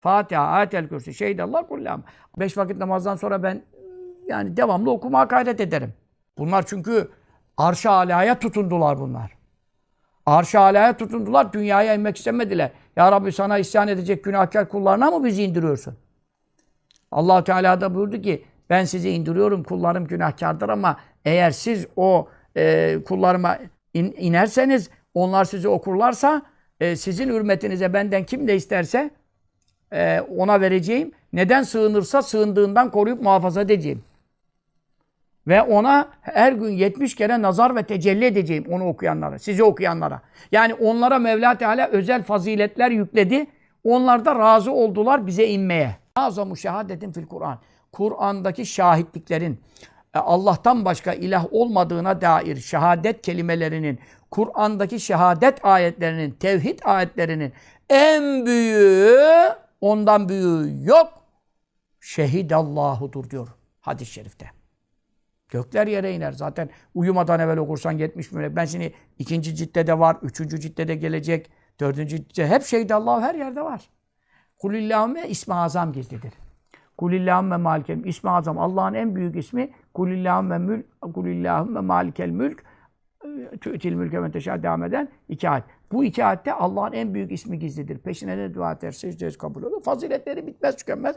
Fatiha, Ayetel Kürsi, Şehidallah kullam. Beş vakit namazdan sonra ben yani devamlı okumaya gayret ederim. Bunlar çünkü arş-ı alaya tutundular bunlar. Arş-ı alaya tutundular, dünyaya inmek istemediler. Ya Rabbi sana isyan edecek günahkar kullarına mı bizi indiriyorsun? allah Teala da buyurdu ki ben sizi indiriyorum kullarım günahkardır ama eğer siz o e, kullarıma in- inerseniz onlar sizi okurlarsa e, sizin hürmetinize benden kim ne isterse e, ona vereceğim. Neden sığınırsa sığındığından koruyup muhafaza edeceğim. Ve ona her gün 70 kere nazar ve tecelli edeceğim onu okuyanlara, sizi okuyanlara. Yani onlara Mevla Teala özel faziletler yükledi. Onlar da razı oldular bize inmeye. Azamu şehadetin fil Kur'an. Kur'an'daki şahitliklerin e, Allah'tan başka ilah olmadığına dair şehadet kelimelerinin, Kur'an'daki şehadet ayetlerinin, tevhid ayetlerinin en büyüğü, ondan büyüğü yok. Şehidallah'udur diyor hadis-i şerifte. Gökler yere iner. Zaten uyumadan evvel okursan 70 milyon. Ben şimdi ikinci ciltte de var, üçüncü ciltte de gelecek, dördüncü ciltte. Hep şeyde Allah her yerde var. Kulillahümme ismi azam gizlidir. Kulillahümme malikel ismi azam. Allah'ın en büyük ismi Kulillahümme mülk, Kulillahümme malikel mülk. Tü'til mülke men devam eden iki ayet. Bu iki ayette Allah'ın en büyük ismi gizlidir. Peşine ne dua eder, secde kabul olur. Faziletleri bitmez tükenmez.